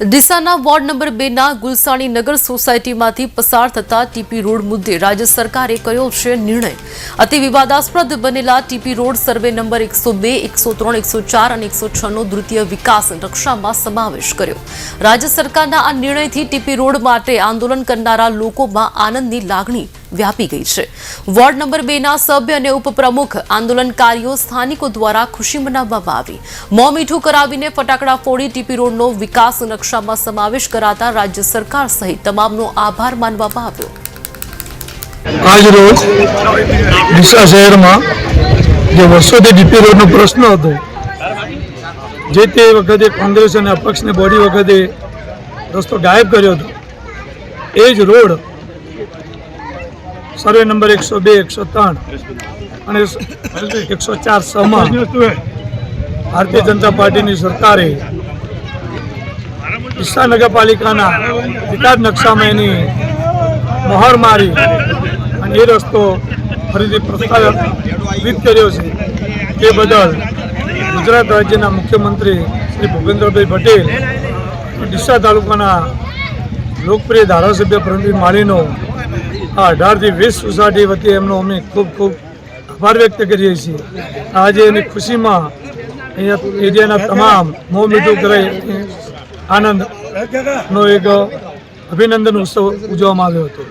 ડીસાના ward number બે ના ગુલસાણી નગર સોસાયટીમાંથી પસાર થતા ટીપી રોડ મુદ્દે રાજ્ય સરકારે કર્યો છે નિર્ણય? અતિ વિવાદાસ્પદ બનેલા ટીપી રોડ સર્વે નંબર એકસો બે, એકસો ત્રણ, એકસો ચાર અને એકસો છ નો દ્વિતીય વિકાસ નકશામાં સમાવેશ કર્યો. રાજ્ય સરકારના આ નિર્ણયથી ટીપી રોડ માટે આંદોલન કરનારા લોકોમાં આનંદની લાગણી વ્યાપી ગઈ છે. વોર્ડ નંબર બે ના સભ્ય અને ઉપપ્રમુખ આંદોલનકારીઓ સ્થાનિકો દ્વારા ખુશી મનાવવામાં આવી. મોં મીઠું કરાવીને ફટાકડા ફોડી ટીપી રોડનો વિકાસ નકશામાં સમાવેશ કરાતા રાજ્ય સરકાર સહિત તમામનો આભાર માનવામાં આવ્યો. આજરોજ ડીસા શહેરમાં જે વર્ષોથી ડીપી રોડનો પ્રશ્ન હતો, જે તે વખતે કોંગ્રેસ અને અપક્ષને બોડી વખતે રસ્તો ગાયબ કર્યો હતો, એ જ રોડ સર્વે નંબર એકસો બે, એકસો ત્રણ અને એકસો ચાર છમાં ભારતીય જનતા પાર્ટીની સરકારે ઈસા નગરપાલિકાના વિકાસ નકશામાં એની મહોર મારી અને એ રસ્તો ફરીથી પ્રસ્તાવિત કર્યો છે. એ બદલ ગુજરાત રાજ્યના મુખ્યમંત્રી શ્રી ભૂપેન્દ્રભાઈ પટેલ ડીસા તાલુકાના લોકપ્રિય ધારાસભ્ય પ્રવીણ માળીનો આ અઢારથી વીસ સોસાયટી વતી એમનો અમે ખૂબ ખૂબ આભાર વ્યક્ત કરીએ છીએ. આજે એની ખુશીમાં અહીંયા એરિયાના તમામ મોં મીઠું કરાઈ આનંદનો એક અભિનંદન ઉત્સવ ઉજવવામાં આવ્યો હતો.